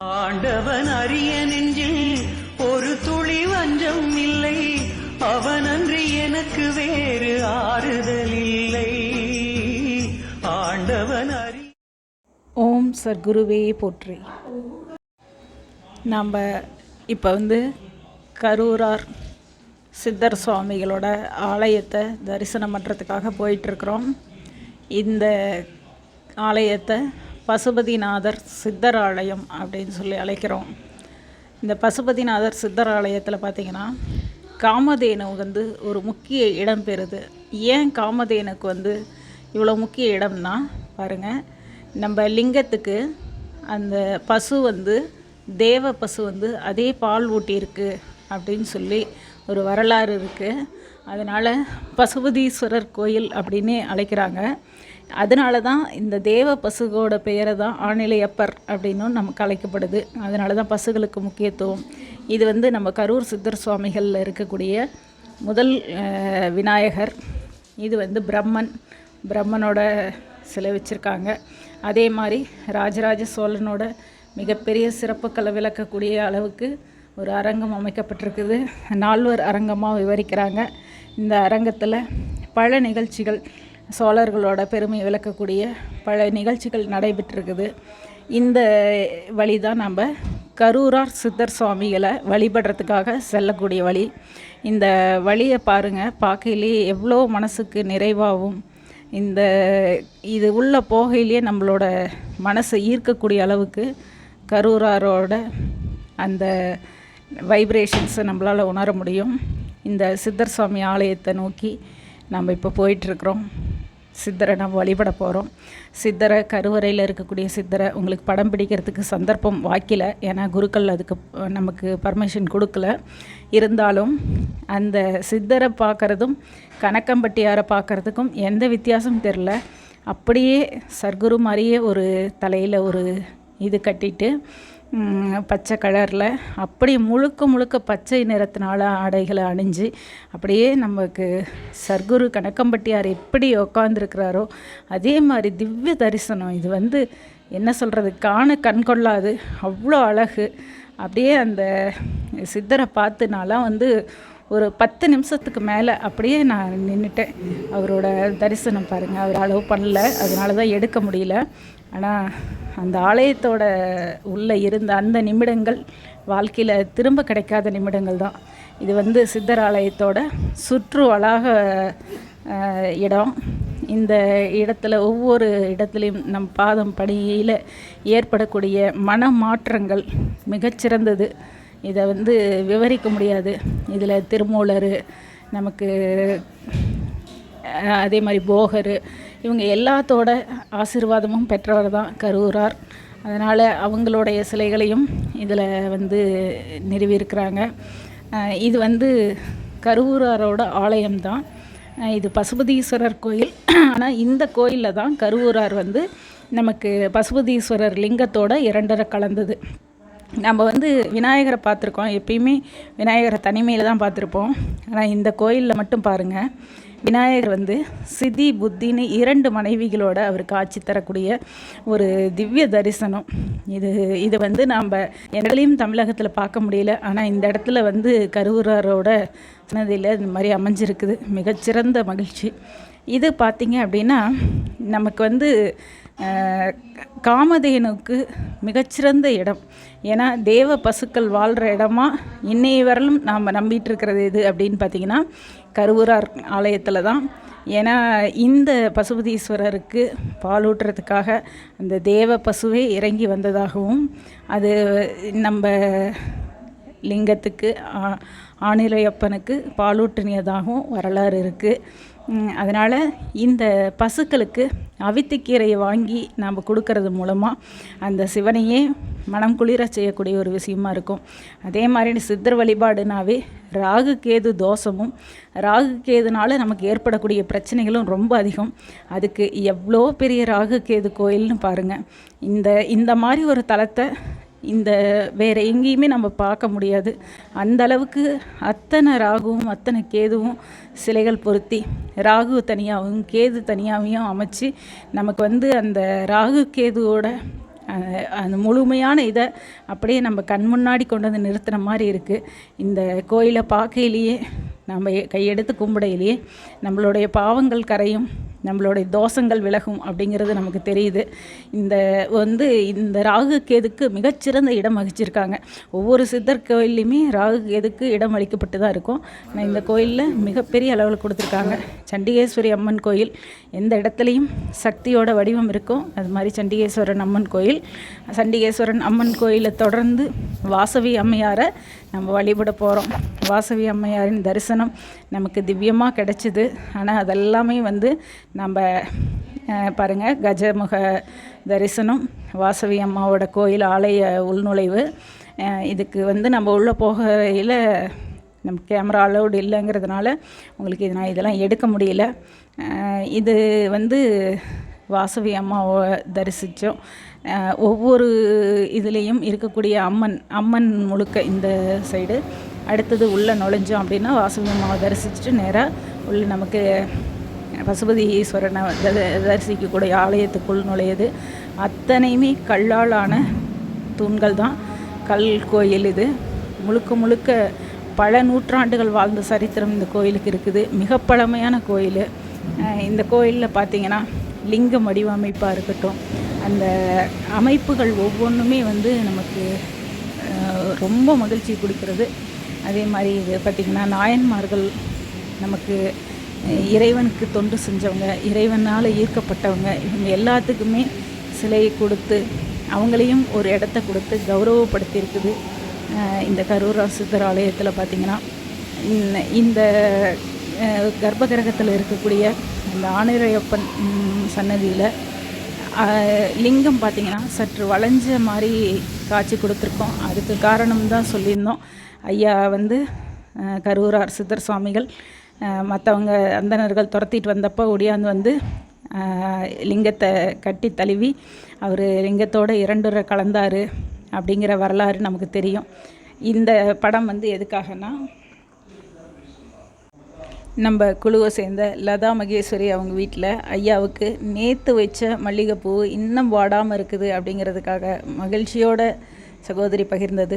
ஆண்டவன் அறிய நெஞ்சில் ஒரு துளி வஞ்சம் இல்லை. அவனன்றி எனக்கு வேறு ஆறுதல் இல்லை. ஆண்டவன் அறி ஓம் சர்க்குருவே போற்றி. நம்ம இப்போ வந்து கரூரார் சித்தர் சுவாமிகளோட ஆலயத்தை தரிசனம் பண்ணுறதுக்காக போயிட்டுருக்குறோம் இந்த ஆலயத்தை பசுபதிநாதர் சித்தர் ஆலயம் அப்படின்னு சொல்லி அழைக்கிறோம். இந்த பசுபதிநாதர் சித்தராலயத்தில் பார்த்தீங்கன்னா பார்த்திங்கன்னா காமதேனு வந்து ஒரு முக்கிய இடம் பெறுது. ஏன் காமதேனுக்கு வந்து இவ்வளோ முக்கிய இடம்னா பாருங்கள் நம்ம லிங்கத்துக்கு அந்த பசு வந்து தேவ பசு வந்து அதே பால் ஊட்டியிருக்கு அப்படின்னு சொல்லி ஒரு வரலாறு இருக்குது அதனால் பசுபதீஸ்வரர் கோயில் அப்படின்னே அழைக்கிறாங்க. அதனால தான் இந்த தேவ பசுவோட பெயரை தான் ஆணிலையப்பர் அப்படின்னும் நமக்கு அழைக்கப்படுது அதனால தான் பசுகளுக்கு முக்கியத்துவம். இது வந்து நம்ம கரூர் சித்தர் சுவாமிகளில் இருக்கக்கூடிய முதல் விநாயகர். இது வந்து பிரம்மன். பிரம்மனோட சிலை வச்சுருக்காங்க. அதே மாதிரி ராஜராஜ சோழனோட மிகப்பெரிய சிறப்புக்களை விளக்கக்கூடிய அளவுக்கு ஒரு அரங்கம் அமைக்கப்பட்டிருக்குது. நால்வர் அரங்கமாக விவரிக்கிறாங்க. இந்த அரங்கத்தில் பல நிகழ்ச்சிகள் சோழர்களோட பெருமை விளக்கக்கூடிய பல நிகழ்ச்சிகள் நடைபெற்றிருக்குது. இந்த வழி தான் நம்ம கரூரார் சித்தர் சுவாமிகளை வழிபடுறதுக்காக செல்லக்கூடிய வழி. இந்த வழியை பாருங்கள் பார்க்கையிலேயே எவ்வளோ மனசுக்கு நிறைவாகவும் இந்த இது உள்ள போகையிலேயே நம்மளோட மனசை ஈர்க்கக்கூடிய அளவுக்கு கரூராரோட அந்த வைப்ரேஷன்ஸை நம்மளால் உணர முடியும். இந்த சித்தர் சுவாமி ஆலயத்தை நோக்கி நம்ம இப்போ போயிட்டுருக்குறோம். சித்தரை நம்ம வழிபட போகிறோம் சித்தரை கருவறையில் இருக்கக்கூடிய சித்தரை உங்களுக்கு படம் பிடிக்கிறதுக்கு சந்தர்ப்பம் வாய்க்கல. ஏன்னா குருக்கள் அதுக்கு நமக்கு பர்மிஷன் கொடுக்கல. இருந்தாலும் அந்த சித்தரை பார்க்குறதும் கணக்கம்பட்டியாரை பார்க்குறதுக்கும் எந்த வித்தியாசமும் தெரில அப்படியே சர்க்குரு மாதிரியே ஒரு தலையில் ஒரு இது கட்டிட்டு பச்சை கலரில். அப்படி முழுக்க முழுக்க பச்சை நிறத்தினால ஆடைகளை அணிஞ்சு அப்படியே நமக்கு சர்க்குரு கணக்கம்பட்டியார் எப்படி உக்காந்துருக்கிறாரோ அதே மாதிரி திவ்ய தரிசனம். இது வந்து என்ன சொல்கிறது காண கண் கொள்ளாது. அவ்வளோ அழகு. அப்படியே அந்த சித்தரை பார்த்து நான்லாம் வந்து ஒரு பத்து நிமிஷத்துக்கு மேலே அப்படியே நான் நின்றுட்டேன் அவரோட தரிசனம் பாருங்கள் அவர் அளவு பண்ணல. அதனால தான் எடுக்க முடியல. ஆனால் அந்த ஆலயத்தோட உள்ளே இருந்த அந்த நிமிடங்கள் வாழ்க்கையில் திரும்ப கிடைக்காத நிமிடங்கள் தான். இது வந்து சித்தர் ஆலயத்தோட சுற்று வளாக இடம். இந்த இடத்துல ஒவ்வொரு இடத்துலையும் நம் பாதம் படியில் ஏற்படக்கூடிய மன மாற்றங்கள் மிகச்சிறந்தது இதை வந்து விவரிக்க முடியாது. இதில் திருமூலர் நமக்கு அதே மாதிரி போகர் இவங்க எல்லாத்தோட ஆசீர்வாதமும் பெற்றவர் தான் கரூரார். அதனால் அவங்களுடைய சிலைகளையும் இதில் வந்து நிறுவியிருக்கிறாங்க. இது வந்து கருவூராரோட ஆலயம்தான் இது பசுபதீஸ்வரர் கோயில். ஆனால் இந்த கோயிலில் தான் கருவூரார் வந்து நமக்கு பசுபதீஸ்வரர் லிங்கத்தோட இரண்டரை கலந்தது. நம்ம வந்து விநாயகரை பார்த்துருக்கோம். எப்பயுமே விநாயகரை தனிமையில் தான் பார்த்துருப்போம். ஆனால் இந்த கோயிலில் மட்டும் பாருங்கள் விநாயகர் வந்து சிதி புத்தின்னு இரண்டு மனைவிகளோட அவர் காட்சி தரக்கூடிய ஒரு திவ்ய தரிசனம். இது இது வந்து நாம் எங்களையும் தமிழகத்தில் பார்க்க முடியல. ஆனால் இந்த இடத்துல வந்து கருவூராரோட சன்னதியில் இந்த மாதிரி அமைஞ்சிருக்குது. மிகச்சிறந்த மகிழ்ச்சி. இது பார்த்திங்க அப்படின்னா நமக்கு வந்து காமதேனுக்கு மிகச்சிறந்த இடம். ஏன்னா தேவ பசுக்கள் வாழ்கிற இடமா இன்னைய வரலும் நாம் நம்பிட்டு இருக்கிறது எது அப்படின்னு பார்த்தீங்கன்னா கருவூரார் ஆலயத்தில் தான். ஏன்னா இந்த பசுபதீஸ்வரருக்கு பாலூட்டுறதுக்காக அந்த தேவ பசுவே இறங்கி வந்ததாகவும் அது நம்ம லிங்கத்துக்கு ஆ- ஆணிலையப்பனுக்கு பாலூட்டினியதாகவும் வரலாறு இருக்குது அதனால் இந்த பசுக்களுக்கு அவித்துக்கீரையை வாங்கி நாம் கொடுக்கறது மூலமாக அந்த சிவனையே மனம் குளிர செய்யக்கூடிய ஒரு விஷயமா இருக்கும். அதே மாதிரி சித்தர் வழிபாடுனாவே ராகு கேது தோஷமும் ராகு கேதுனால நமக்கு ஏற்படக்கூடிய பிரச்சனைகளும் ரொம்ப அதிகம். அதுக்கு எவ்வளோ பெரிய ராகு கேது கோயில்னு பாருங்கள் இந்த இந்த மாதிரி ஒரு தலத்தை இந்த வேறு எங்கேயுமே நம்ம பார்க்க முடியாது. அந்த அளவுக்கு அத்தனை ராகுவும் அத்தனை கேதுவும் சிலைகள் பொருத்தி ராகு தனியாகவும் கேது தனியாகவும் அமைச்சு நமக்கு வந்து அந்த ராகு கேதுவோட அந்த முழுமையான இதை அப்படியே நம்ம கண் முன்னாடி கொண்டு வந்து நிறுத்துகிற மாதிரி இருக்குது இந்த கோயிலை பார்க்கையிலேயே நம்ம கையெடுத்து கும்பிடையிலேயே நம்மளுடைய பாவங்கள் கரையும் நம்மளுடைய தோஷங்கள் விலகும் அப்படிங்கிறது நமக்கு தெரியுது. இந்த வந்து இந்த ராகு கேதுக்கு மிகச்சிறந்த இடம் வகிச்சிருக்காங்க. ஒவ்வொரு சித்தர் கோயில்லையுமே ராகு கேதுக்கு இடம் அளிக்கப்பட்டு தான் இருக்கும். நான் இந்த கோயிலில் மிகப்பெரிய அளவில் கொடுத்துருக்காங்க. சண்டிகேஸ்வரி அம்மன் கோயில். எந்த இடத்துலையும் சக்தியோட வடிவம் இருக்கும். அது மாதிரி சண்டிகேஸ்வரன் அம்மன் கோயில். சண்டிகேஸ்வரன் அம்மன் கோயிலை தொடர்ந்து வாசவி அம்மையாரை நம்ம வழிபட போகிறோம் வாசவி அம்மையாரின் தரிசனம் நமக்கு திவ்யமாக கிடைச்சிது. ஆனால் அதெல்லாமே வந்து நம்ம பாருங்கள் பாருங்க கஜமுக தரிசனம் வாசவி அம்மாவோட கோயில் ஆலய உள்நுழைவு. இதுக்கு வந்து நம்ம உள்ளே போகையில் நம்ம கேமரா அலௌடு இல்லைங்கிறதுனால உங்களுக்கு இது நான் இதெல்லாம் எடுக்க முடியல. இது வந்து வாசவி அம்மாவை தரிசித்தோம் ஒவ்வொரு இதுலேயும் இருக்கக்கூடிய அம்மன் அம்மன் முழுக்க இந்த சைடு அடுத்தது உள்ளே நுழைஞ்சோம் அப்படின்னா வாசவி அம்மாவை தரிசிச்சுட்டு நேராக உள்ள நமக்கு பசுபதி ஈஸ்வரனை தரிசிக்கக்கூடிய ஆலயத்துக்குள் நுழையுது. அத்தனையுமே கல்லால் ஆன தூண்கள் தான். கல் கோயில் இது. முழுக்க முழுக்க பல நூற்றாண்டுகள் வாழ்ந்த சரித்திரம் இந்த கோயிலுக்கு இருக்குது. மிக பழமையான கோயில். இந்த கோயிலில் பார்த்திங்கன்னா லிங்கம் வடிவமைப்பாக இருக்கட்டும் அந்த அமைப்புகள் ஒவ்வொன்றுமே வந்து நமக்கு ரொம்ப மகிழ்ச்சி கொடுக்கிறது. அதே மாதிரி இது பார்த்திங்கன்னா நாயன்மார்கள் நமக்கு இறைவனுக்கு தொண்டு செஞ்சவங்க இறைவனால் ஈர்க்கப்பட்டவங்க இவங்க எல்லாத்துக்குமே சிலையை கொடுத்து அவங்களையும் ஒரு இடத்த கொடுத்து கௌரவப்படுத்தியிருக்குது. இந்த கரூரா சித்தர் ஆலயத்தில் பார்த்திங்கன்னா இந்த- கர்ப்பகிரகத்தில் இருக்கக்கூடிய இந்த ஆனிரையப்பன் சன்னதியில் லிங்கம் பார்த்திங்கன்னா சற்று வளைஞ்ச மாதிரி காட்சி கொடுத்துருக்கோம். அதுக்கு காரணம் தான் சொல்லியிருந்தோம். ஐயா வந்து கரூரார் சித்தர் சுவாமிகள் மற்றவங்க அந்தணர்கள் துரத்திட்டு வந்தப்போ ஒடியாந்து வந்து லிங்கத்தை கட்டி தழுவி அவர் லிங்கத்தோட இரண்டுரை கலந்தார் அப்படிங்கிற வரலாறு நமக்கு தெரியும். இந்த படம் வந்து எதுக்காகனா நம்ம குழுவை சேர்ந்த லதா மகேஸ்வரி அவங்க வீட்டில் ஐயாவுக்கு நேற்று வச்ச மல்லிகைப்பூ இன்னும் வாடாமல் இருக்குது அப்படிங்கிறதுக்காக மகிழ்ச்சியோட சகோதரி பகிர்ந்தது.